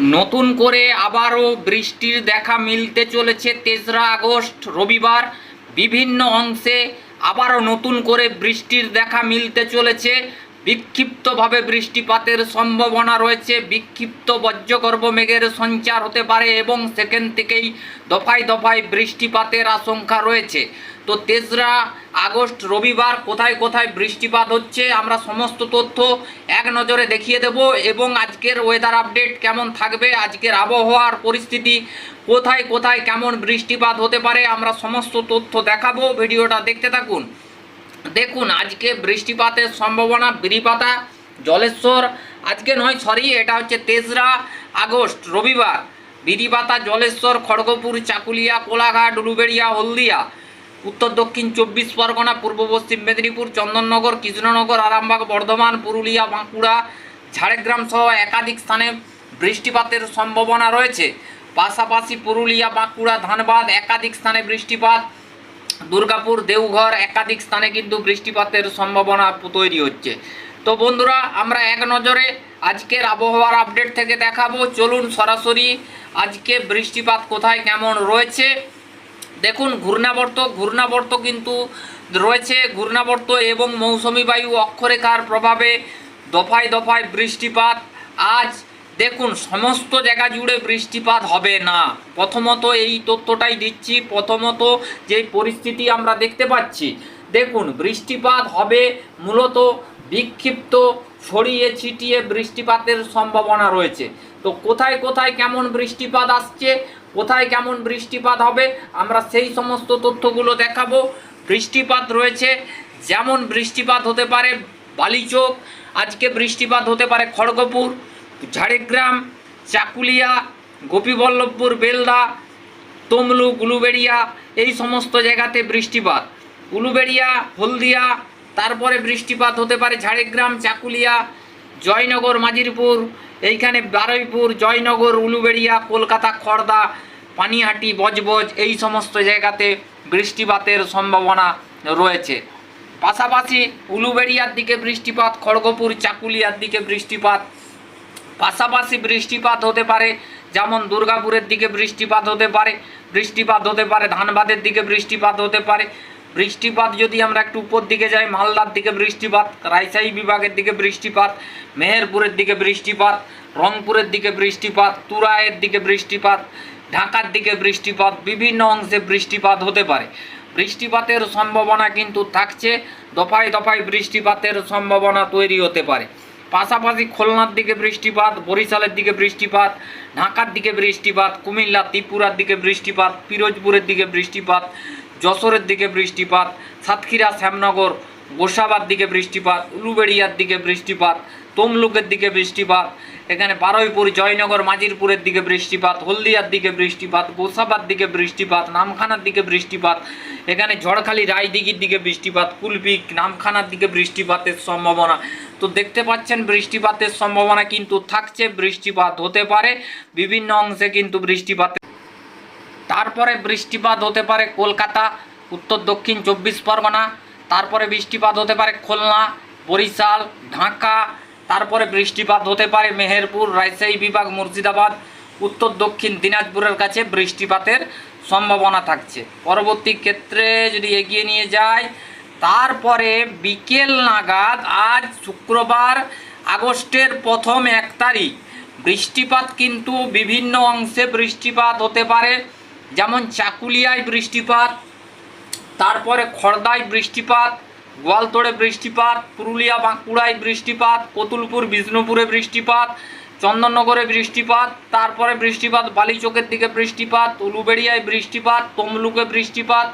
নতুন করে আবারও বৃষ্টির দেখা মিলতে চলেছে তেসরা আগস্ট, রবিবার। বিভিন্ন অংশে আবারও নতুন করে বৃষ্টির দেখা মিলতে চলেছে। বিক্ষিপ্তভাবে বৃষ্টিপাতের সম্ভাবনা রয়েছে। বিক্ষিপ্ত বজ্রগর্ভ মেঘের সঞ্চার হতে পারে এবং সেখান থেকেই দফায় দফায় বৃষ্টিপাতের আশঙ্কা রয়েছে। তো তেসরা আগস্ট রবিবার কোথায় কোথায় বৃষ্টিপাত হচ্ছে আমরা সমস্ত তথ্য এক নজরে দেখিয়ে দেব এবং আজকের ওয়েদার আপডেট কেমন থাকবে, আজকের আবহাওয়ার পরিস্থিতি, কোথায় কোথায় কেমন বৃষ্টিপাত হতে পারে আমরা সমস্ত তথ্য দেখাবো, ভিডিওটা দেখতে থাকুন। দেখুন, আজকে বৃষ্টিপাতের সম্ভাবনা বিরিপাতা, জলেশ্বর, আজকে নয় সরি এটা হচ্ছে তেসরা আগস্ট রবিবার। বিরিপাতা, জলেশ্বর, খড়গপুর, চাকুলিয়া, কোলাঘাট, উলুবেড়িয়া, হলদিয়া। উত্তর দক্ষিণ চব্বিশ পরগনা, পূর্ব পশ্চিম মেদিনীপুর, চন্দননগর, কৃষ্ণনগর, আরামবাগ, বর্ধমান, পুরুলিয়া, বাঁকুড়া, ঝাড়গ্রাম সহ একাধিক স্থানে বৃষ্টিপাতের সম্ভাবনা রয়েছে। পাশাপাশি পুরুলিয়া, বাঁকুড়া, ধানবাদ একাধিক স্থানে বৃষ্টিপাত। দুর্গাপুর, দেওঘর একাধিক স্থানে কিন্তু বৃষ্টিপাতের সম্ভাবনা তৈরি হচ্ছে। তো বন্ধুরা, আমরা এক নজরে আজকের আবহাওয়ার আপডেট থেকে দেখাবো। চলুন সরাসরি আজকে বৃষ্টিপাত কোথায় কেমন রয়েছে দেখুন, ঘূর্ণাবর্ত ঘূর্ণাবর্ত কিন্তু রয়েছে। ঘূর্ণাবর্ত এবং মৌসুমি বায়ু অক্ষরেখার প্রভাবে দফায় দফায় বৃষ্টিপাত। আজ দেখুন, সমস্ত জায়গা জুড়ে বৃষ্টিপাত হবে না। প্রথমত এই তথ্যটাই দিচ্ছি। প্রথমত যে পরিস্থিতি আমরা দেখতে পাচ্ছি, দেখুন, বৃষ্টিপাত হবে মূলত বিক্ষিপ্ত, ছড়িয়ে ছিটিয়ে বৃষ্টিপাতের সম্ভাবনা রয়েছে। তো কোথায় কোথায় কেমন বৃষ্টিপাত আসছে কোথায় কেমন বৃষ্টিপাত হবে, আমরা সেই সমস্ত তথ্যগুলো দেখাবো। বৃষ্টিপাত রয়েছে, যেমন বৃষ্টিপাত হতে পারে বালিচোক, আজকে বৃষ্টিপাত হতে পারে খড়গপুর, ঝাড়গ্রাম, চাকুলিয়া, গোপীবল্লভপুর, বেলদা তমলু গুলুবেড়িয়া এই সমস্ত জায়গাতে বৃষ্টিপাত। উলুবেড়িয়া, হলদিয়া, তারপরে বৃষ্টিপাত হতে পারে ঝাড়গ্রাম, চাকুলিয়া জয়নগর, মাজিরপুর, এইখানে বারুইপুর, জয়নগর, উলুবেড়িয়া, কলকাতা খড়দা পানিহাটি, বজবজ, এই সমস্ত জায়গাতে বৃষ্টিপাতের সম্ভাবনা রয়েছে। পাশাপাশি উলুবেড়িয়ার দিকে বৃষ্টিপাত, খড়গপুর, চাকুলিয়ার দিকে বৃষ্টিপাত, পাশাপাশি বৃষ্টিপাত হতে পারে, যেমন দুর্গাপুরের দিকে বৃষ্টিপাত হতে পারে, বৃষ্টিপাত হতে পারে, ধানবাদের দিকে বৃষ্টিপাত হতে পারে বৃষ্টিপাত যদি আমরা একটু উপর দিকে যাই মালদার দিকে বৃষ্টিপাত রাজশাহী বিভাগের দিকে বৃষ্টিপাত মেহেরপুরের দিকে বৃষ্টিপাত রংপুরের দিকে বৃষ্টিপাত তুরায়ের দিকে বৃষ্টিপাত ঢাকার দিকে বৃষ্টিপাত বিভিন্ন অংশে বৃষ্টিপাত হতে পারে বৃষ্টিপাতের সম্ভাবনা কিন্তু থাকছে দফায় দফায় বৃষ্টিপাতের সম্ভাবনা তৈরি হতে পারে পাশাপাশি খুলনার দিকে বৃষ্টিপাত বরিশালের দিকে বৃষ্টিপাত ঢাকার দিকে বৃষ্টিপাত কুমিল্লা ত্রিপুরার দিকে বৃষ্টিপাত পিরোজপুরের দিকে বৃষ্টিপাত যশোরের দিকে বৃষ্টিপাত, সাতক্ষীরা, শ্যামনগর, গোসাবার দিকে বৃষ্টিপাত, উলুবেড়িয়ার দিকে বৃষ্টিপাত, তমলুকের দিকে বৃষ্টিপাত, এখানে বারুইপুর, জয়নগর মাজিরপুরের দিকে বৃষ্টিপাত, হলদিয়ার দিকে বৃষ্টিপাত, গোসাবার দিকে বৃষ্টিপাত, নামখানার দিকে বৃষ্টিপাত, এখানে ঝড়খালি, রায়দিঘির দিকে বৃষ্টিপাত কুলপিক নামখানার দিকে বৃষ্টিপাতের সম্ভাবনা। তো দেখতে পাচ্ছেন, বৃষ্টিপাতের সম্ভাবনা কিন্তু থাকছে, বৃষ্টিপাত হতে পারে, বিভিন্ন অংশে কিন্তু বৃষ্টিপাত তারপরে বৃষ্টিপাত হতে পারে কলকাতা, উত্তর, দক্ষিণ চব্বিশ পরগনা, তারপরে বৃষ্টিপাত হতে পারে খুলনা, বরিশাল, ঢাকা, তারপরে বৃষ্টিপাত হতে পারে মেহেরপুর, রাজশাহী বিভাগ, মুর্শিদাবাদ, উত্তর, দক্ষিণ দিনাজপুরের কাছে বৃষ্টিপাতের সম্ভাবনা থাকছে। পরবর্তী ক্ষেত্রে যদি এগিয়ে নিয়ে যায় তারপরে বিকেল নাগাদ আজ শুক্রবার আগস্টের প্রথম এক তারিখ। বৃষ্টিপাত কিন্তু বিভিন্ন অংশে বৃষ্টিপাত হতে পারে। যেমন চাকুলিয়ায় বৃষ্টিপাত, তারপরে খড়দায় বৃষ্টিপাত, গোয়ালতোড়ে বৃষ্টিপাত, পুরুলিয়া বাঁকুড়ায় বৃষ্টিপাত, কতুলপুর বিষ্ণুপুরে বৃষ্টিপাত, চন্দননগরে বৃষ্টিপাত, তারপরে বৃষ্টিপাত, বালিচকের দিকে বৃষ্টিপাত, উলুবেড়িয়ায় বৃষ্টিপাত, তমলুকে বৃষ্টিপাত,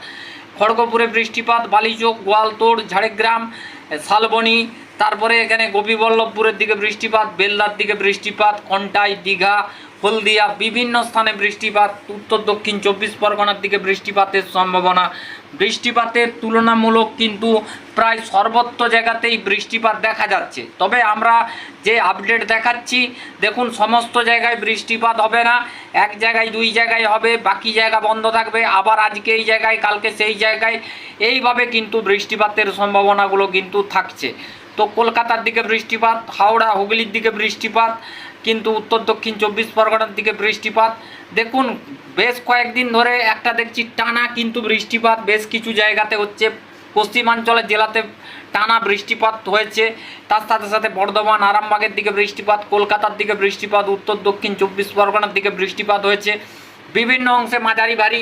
খড়গপুরে বৃষ্টিপাত, বালিচক, গোয়ালতোড়, ঝাড়গ্রাম, শালবনি, তারপরে এখানে গোপীবল্লভপুরের দিকে বৃষ্টিপাত, বেলদার দিকে বৃষ্টিপাত, কন্টাই, দীঘা হলদিয়া বিভিন্ন স্থানে বৃষ্টিপাত, উত্তর, দক্ষিণ চব্বিশ পরগনার দিকে বৃষ্টিপাতের সম্ভাবনা। বৃষ্টিপাতের তুলনামূলক কিন্তু প্রায় সর্বত্র জায়গাতেই বৃষ্টিপাত দেখা যাচ্ছে। তবে আমরা যে আপডেট দেখাচ্ছি, দেখুন সমস্ত জায়গায় বৃষ্টিপাত হবে না, এক জায়গায় দুই জায়গায় হবে, বাকি জায়গা বন্ধ থাকবে, আবার আজকে এই জায়গায়, কালকে সেই জায়গায়, এইভাবে কিন্তু বৃষ্টিপাতের সম্ভাবনাগুলো কিন্তু থাকছে। তো কলকাতার দিকে বৃষ্টিপাত, হাওড়া, হুগলির দিকে বৃষ্টিপাত কিন্তু উত্তর দক্ষিণ চব্বিশ পরগনার দিকে বৃষ্টিপাত। দেখুন, বেশ কয়েকদিন ধরে একটা দেখছি টানা কিন্তু বৃষ্টিপাত, বেশ কিছু জায়গাতে হচ্ছে, পশ্চিমাঞ্চলের জেলাতে টানা বৃষ্টিপাত হয়েছে। তার সাথে সাথে বর্ধমান, আরামবাগের দিকে বৃষ্টিপাত, কলকাতার দিকে বৃষ্টিপাত, উত্তর দক্ষিণ চব্বিশ পরগনার দিকে বৃষ্টিপাত হয়েছে। বিভিন্ন অংশে মাঝারি ভারী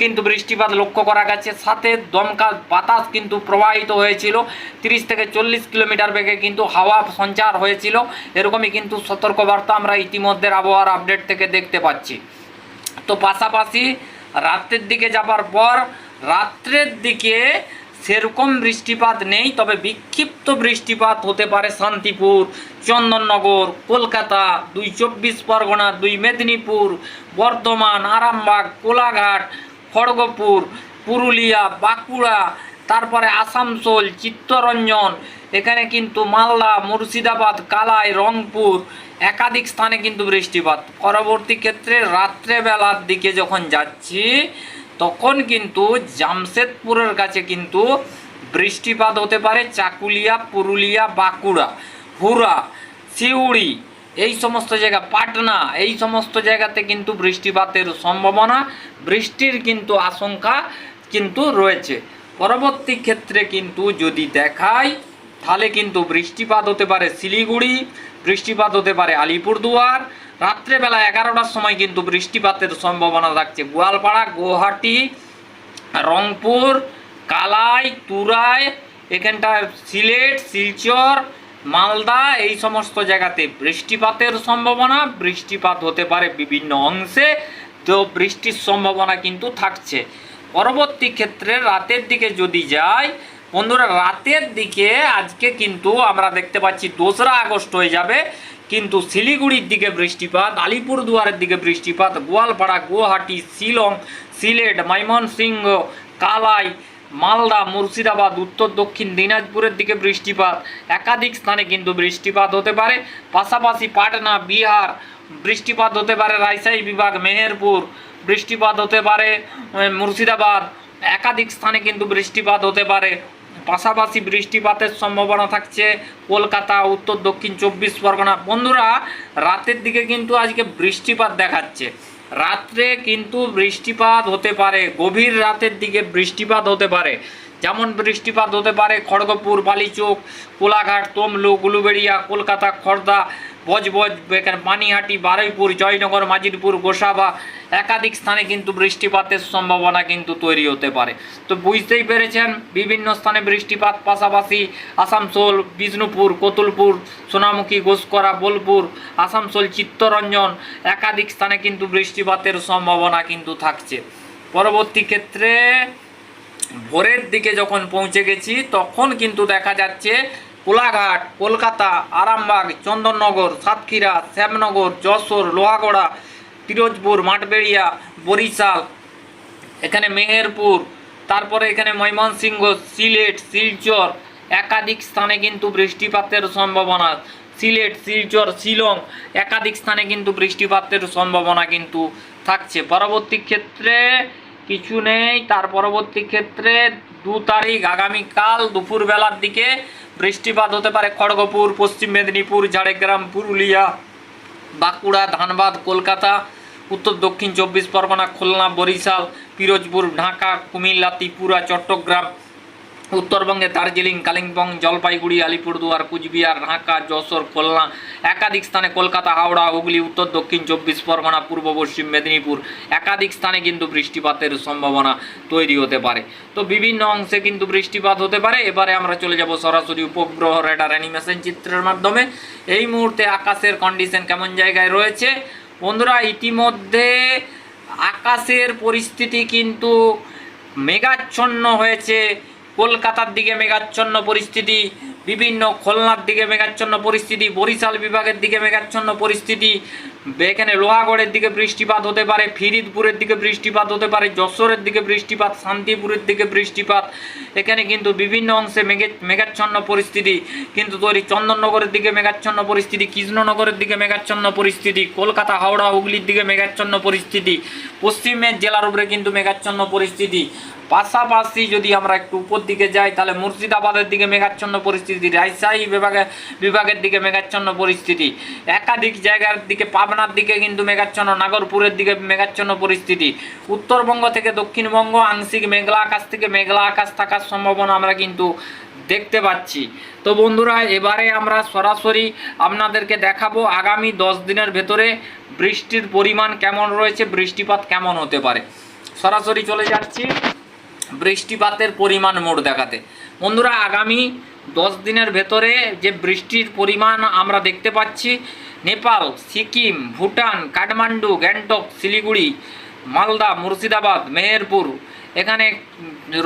কিন্তু বৃষ্টিপাত লক্ষ্য করা গেছে। সাথে দমকা বাতাস কিন্তু প্রবাহিত হয়েছিল। তিরিশ থেকে চল্লিশ কিলোমিটার বেগে কিন্তু হাওয়া সঞ্চার হয়েছিল। এরকমই কিন্তু সতর্কবার্তা আমরা ইতিমধ্যে আবহাওয়ার আপডেট থেকে দেখতে পাচ্ছি। তো পাশাপাশি রাত্রের দিকে যাবার পর রাত্রের দিকে সেরকম বৃষ্টিপাত নেই, তবে বিক্ষিপ্ত বৃষ্টিপাত হতে পারে শান্তিপুর, চন্দননগর, কলকাতা, দুই চব্বিশ পরগনা, দুই মেদিনীপুর, বর্ধমান, আরামবাগ, কোলাঘাট খড়গপুর, পুরুলিয়া, বাঁকুড়া, তারপরে আসানসোল, চিত্তরঞ্জন, এখানে কিন্তু মালদা, মুর্শিদাবাদ, কালাই, রংপুর একাধিক স্থানে কিন্তু বৃষ্টিপাত। পরবর্তী ক্ষেত্রে রাত্রেবেলার দিকে যখন যাচ্ছি, তখন কিন্তু জামশেদপুরের কাছে কিন্তু বৃষ্টিপাত হতে পারে চাকুলিয়া, পুরুলিয়া, বাঁকুড়া হুরা সিউড়ি এই সমস্ত জায়গা পাটনা, এই সমস্ত জায়গাতে কিন্তু বৃষ্টিপাতের সম্ভাবনা, বৃষ্টির কিন্তু আশঙ্কা কিন্তু রয়েছে। পরবর্তী ক্ষেত্রে কিন্তু যদি দেখায় তাহলে কিন্তু বৃষ্টিপাত হতে পারে শিলিগুড়ি, বৃষ্টিপাত হতে পারে আলিপুরদুয়ার। রাত্রেবেলা এগারোটার সময় কিন্তু বৃষ্টিপাতের সম্ভাবনা থাকছে। গোয়ালপাড়া, গুয়াহাটি, রংপুর, কালাই, তুরাই এখানটা সিলেট, শিলচর মালদা, এই সমস্ত জায়গাতে বৃষ্টিপাতের সম্ভাবনা, বৃষ্টিপাত হতে পারে বিভিন্ন অংশে, তো বৃষ্টির সম্ভাবনা কিন্তু থাকছে। পরবর্তী ক্ষেত্রে রাতের দিকে যদি যাই, বন্ধুরা, রাতের দিকে আজকে কিন্তু আমরা দেখতে পাচ্ছি দোসরা আগস্ট হয়ে যাবে, কিন্তু শিলিগুড়ির দিকে বৃষ্টিপাত, আলিপুরদুয়ারের দিকে বৃষ্টিপাত, গোয়ালপাড়া, গুয়াহাটি, শিলং, সিলেট, ময়মনসিংহ, কালাই মালদা, মুর্শিদাবাদ, উত্তর, দক্ষিণ দিনাজপুরের দিকে বৃষ্টিপাত। একাধিক স্থানে কিন্তু বৃষ্টিপাত হতে পারে। পাশাপাশি পাটনা, বিহার বৃষ্টিপাত হতে পারে। রাজশাহী বিভাগ, মেহেরপুর বৃষ্টিপাত হতে পারে। মুর্শিদাবাদ একাধিক স্থানে কিন্তু বৃষ্টিপাত হতে পারে। পাশাপাশি বৃষ্টিপাতের সম্ভাবনা থাকছে কলকাতা, উত্তর, দক্ষিণ, চব্বিশ পরগনা। বন্ধুরা, রাতের দিকে কিন্তু আজকে বৃষ্টিপাত দেখাচ্ছে। রাত্রে কিন্তু বৃষ্টিপাত হতে পারে, গভীর রাতের দিকে বৃষ্টিপাত হতে পারে। যেমন বৃষ্টিপাত হতে পারে খড়গপুর, বালিচোক, কোলাঘাট, তমলুক গুলুবেড়িয়া কলকাতা খড়দা বজবজ এখানে পানিহাটি বারুইপুর, জয়নগর মাজিরপুর গোসাবা একাধিক স্থানে কিন্তু বৃষ্টিপাতের সম্ভাবনা কিন্তু তৈরি হতে পারে। তো বুঝতেই পেরেছেন, বিভিন্ন স্থানে বৃষ্টিপাত পাশাপাশি আসানসোল, বিষ্ণুপুর, কতুলপুর, সোনামুখী, ঘোষকরা, বোলপুর, আসানসোল, চিত্তরঞ্জন একাধিক স্থানে কিন্তু বৃষ্টিপাতের সম্ভাবনা কিন্তু থাকছে। পরবর্তী ক্ষেত্রে ভোরের দিকে যখন পৌঁছে গেছি, তখন কিন্তু দেখা যাচ্ছে কোলাঘাট, কলকাতা, আরামবাগ, চন্দননগর, সাতক্ষীরা, শ্যামনগর, যশোর, লোহাগড়া, পিরোজপুর, মাঠবেড়িয়া, বরিশাল, এখানে মেহেরপুর, তারপরে এখানে ময়মনসিংহ, সিলেট, শিলচর, একাধিক স্থানে কিন্তু বৃষ্টিপাতের সম্ভাবনা। সিলেট, শিলচর, শিলং, একাধিক স্থানে কিন্তু বৃষ্টিপাতের সম্ভাবনা কিন্তু থাকছে। পরবর্তী ক্ষেত্রে কিছু নেই। তার পরবর্তী ক্ষেত্রে দু তারিখ, আগামীকাল দুপুরবেলার দিকে বৃষ্টিপাত হতে পারে খড়গপুর, পশ্চিম মেদিনীপুর, ঝাড়গ্রাম, পুরুলিয়া, বাঁকুড়া, ধানবাদ, কলকাতা, উত্তর দক্ষিণ চব্বিশ পরগনা, খুলনা, বরিশাল, পিরোজপুর, ঢাকা, কুমিল্লা, ত্রিপুরা, চট্টগ্রাম। উত্তরবঙ্গে দার্জিলিং, কালিম্পং, জলপাইগুড়ি, আলিপুরদুয়ার, কুচবিহার, ঢাকা, যশোর, খুলনা, একাধিক স্থানে কলকাতা, হাওড়া, হুগলি, উত্তর, দক্ষিণ চব্বিশ পরগনা, পূর্ব পশ্চিম মেদিনীপুর, একাধিক স্থানে কিন্তু বৃষ্টিপাতের সম্ভাবনা তৈরি হতে পারে। তো বিভিন্ন অংশে কিন্তু বৃষ্টিপাত হতে পারে। এবারে আমরা চলে যাব সরাসরি উপগ্রহ রেডার অ্যানিমেশন চিত্রের মাধ্যমে। এই মুহূর্তে আকাশের কন্ডিশন কেমন জায়গায় রয়েছে? বন্ধুরা, ইতিমধ্যে আকাশের পরিস্থিতি কিন্তু মেঘাচ্ছন্ন হয়েছে। কলকাতার দিকে মেঘাচ্ছন্ন পরিস্থিতি বিভিন্ন খুলনার দিকে মেঘাচ্ছন্ন পরিস্থিতি বরিশাল বিভাগের দিকে মেঘাচ্ছন্ন পরিস্থিতি এখানে লোহাগড়ের দিকে বৃষ্টিপাত হতে পারে, ফিরিদপুরের দিকে বৃষ্টিপাত হতে পারে, যশোরের দিকে বৃষ্টিপাত, শান্তিপুরের দিকে বৃষ্টিপাত। এখানে কিন্তু বিভিন্ন অংশে মেঘে মেঘাচ্ছন্ন পরিস্থিতি কিন্তু তৈরি। চন্দননগরের দিকে মেঘাচ্ছন্ন পরিস্থিতি, কৃষ্ণনগরের দিকে মেঘাচ্ছন্ন পরিস্থিতি, কলকাতা, হাওড়া, হুগলির দিকে মেঘাচ্ছন্ন পরিস্থিতি পশ্চিমের জেলার উপরে কিন্তু মেঘাচ্ছন্ন পরিস্থিতি। পাশাপাশি যদি আমরা একটু উপর দিকে যাই, তাহলে মুর্শিদাবাদের দিকে মেঘাচ্ছন্ন পরিস্থিতি, রাজশাহী বিভাগে বিভাগের দিকে মেঘাচ্ছন্ন পরিস্থিতি। একাধিক জায়গার দিকে পাবনার দিকে কিন্তু মেঘাচ্ছন্ন, নাগরপুরের দিকে মেঘাচ্ছন্ন পরিস্থিতি। উত্তরবঙ্গ থেকে দক্ষিণবঙ্গ, আংশিক মেঘলা আকাশ থেকে মেঘলা আকাশ থাকার সম্ভাবনা আমরা কিন্তু দেখতে পাচ্ছি। তো বন্ধুরা, এবারে আমরা সরাসরি আপনাদেরকে দেখাবো আগামী দশ দিনের ভেতরে বৃষ্টির পরিমাণ কেমন রয়েছে, বৃষ্টিপাত কেমন হতে পারে। সরাসরি চলে যাচ্ছি বৃষ্টিপাতের পরিমাণ মোট দেখাতে। বন্ধুরা, আগামী দশ দিনের ভেতরে যে বৃষ্টির পরিমাণ আমরা দেখতে পাচ্ছি নেপাল, সিকিম, ভুটান, কাঠমান্ডু, গ্যাংটক, শিলিগুড়ি, মালদা, মুর্শিদাবাদ, মেহেরপুর। এখানে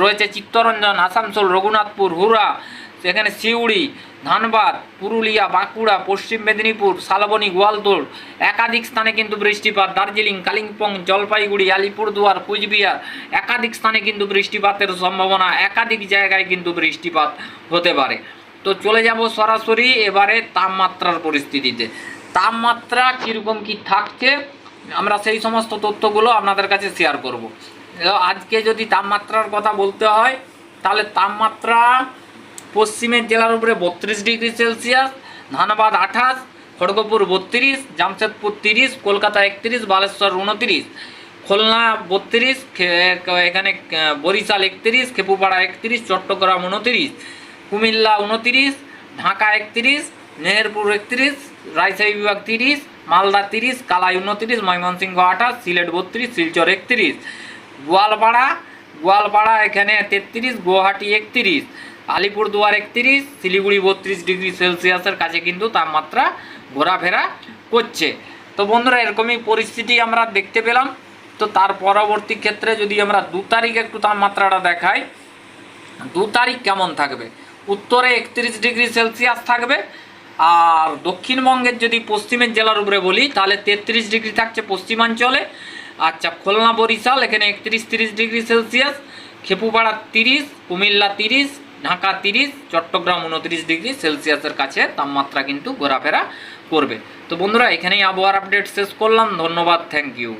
রয়েছে চিত্তরঞ্জন, আসানসোল, রঘুনাথপুর হুরা এখানে সিউড়ি, ধানবাদ, পুরুলিয়া, বাঁকুড়া, পশ্চিম মেদিনীপুর, শালবনী গোয়ালতোড় একাধিক স্থানে কিন্তু বৃষ্টিপাত। দার্জিলিং, কালিম্পং, জলপাইগুড়ি, আলিপুরদুয়ার, কুচবিহার, একাধিক স্থানে কিন্তু বৃষ্টিপাতের সম্ভাবনা। একাধিক জায়গায় কিন্তু বৃষ্টিপাত হতে পারে। তো চলে যাব সরাসরি এবারে তাপমাত্রার পরিস্থিতিতে। তাপমাত্রা কীরকম কি থাকছে, আমরা সেই সমস্ত তথ্যগুলো আপনাদের কাছে শেয়ার করব। আজকে যদি তাপমাত্রার কথা বলতে হয়, তাহলে তাপমাত্রা পশ্চিমের জেলার উপরে বত্রিশ ডিগ্রি সেলসিয়াস, ধানবাদ আঠাশ, খড়গপুর বত্রিশ, জামশেদপুর তিরিশ, কলকাতা একত্রিশ, বালেশ্বর উনত্রিশ, খুলনা বত্রিশ এখানে বরিশাল একত্রিশ, খেপুপাড়া একত্রিশ, চট্টগ্রাম উনত্রিশ, কুমিল্লা উনত্রিশ, ঢাকা একত্রিশ, মেহেরপুর একত্রিশ রাজশাহী বিভাগ তিরিশ, মালদা তিরিশ, কালাই উনত্রিশ, ময়মনসিংহ আঠাশ, সিলেট বত্রিশ, শিলচর একত্রিশ। গোয়ালপাড়া গোয়ালপাড়া এখানে তেত্রিশ, গুয়াহাটি একত্রিশ। আলিপুরদুয়ার একত্রিশ, শিলিগুড়ি বত্রিশ ডিগ্রি সেলসিয়াসের কাছে কিন্তু তাপমাত্রা ঘোরাফেরা করছে। তো বন্ধুরা, এরকমই পরিস্থিতি আমরা দেখতে পেলাম। তো তার পরবর্তী ক্ষেত্রে যদি আমরা দু তারিখ একটু তাপমাত্রাটা দেখাই, দু তারিখ কেমন থাকবে? উত্তরে একত্রিশ ডিগ্রি সেলসিয়াস থাকবে আর দক্ষিণবঙ্গের যদি পশ্চিমের জেলার উপরে বলি, তাহলে তেত্রিশ ডিগ্রি থাকছে পশ্চিমাঞ্চলে। আচ্ছা খুলনা, বরিশাল, এখানে একত্রিশ তিরিশ ডিগ্রি সেলসিয়াস, খেপুপাড়া তিরিশ, কুমিল্লা তিরিশ, ঢাকা তিরিশ, চট্টগ্রাম উনত্রিশ ডিগ্রি সেলসিয়াসের কাছে তাপমাত্রা কিন্তু ঘোরাফেরা করবে। তো বন্ধুরা, এখানেই আবহাওয়ার আপডেট শেষ করলাম। ধন্যবাদ, থ্যাংক ইউ।